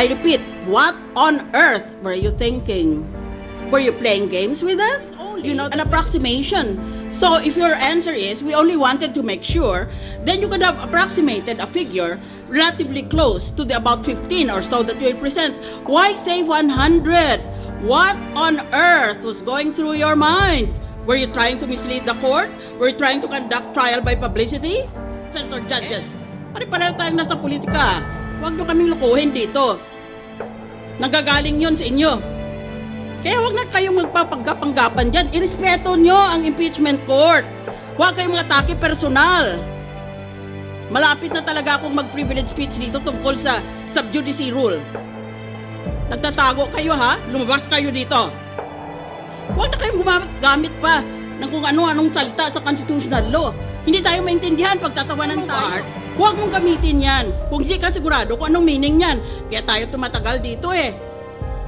I repeat, what on earth were you thinking? Were you playing games with us? You know, an approximation. So if your answer is we only wanted to make sure, then you could have approximated a figure relatively close to the about 15 or so that you present. Why say 100? What on earth was going through your mind? Were you trying to mislead the court? Were you trying to conduct trial by publicity? Senator Judges, pare-pareho tayong nasa politika. Huwag nyo kaming lukuhin dito. Nagagaling yun sa inyo. Kaya huwag na kayong magpapagkapanggapan dyan. Irespeto nyo ang impeachment court. Huwag kayong atake personal. Malapit na talaga akong mag-privilege speech dito tungkol sa subjudice rule. Nagtatago kayo ha? Lumabas kayo dito. Huwag na kayong gumamit pa ng kung ano-anong salita sa constitutional law. Hindi tayo maintindihan pag tatawanan tayo. Huwag mong gamitin yan. Kung hindi ka sigurado kung anong meaning yan. Kaya tayo tumatagal dito eh.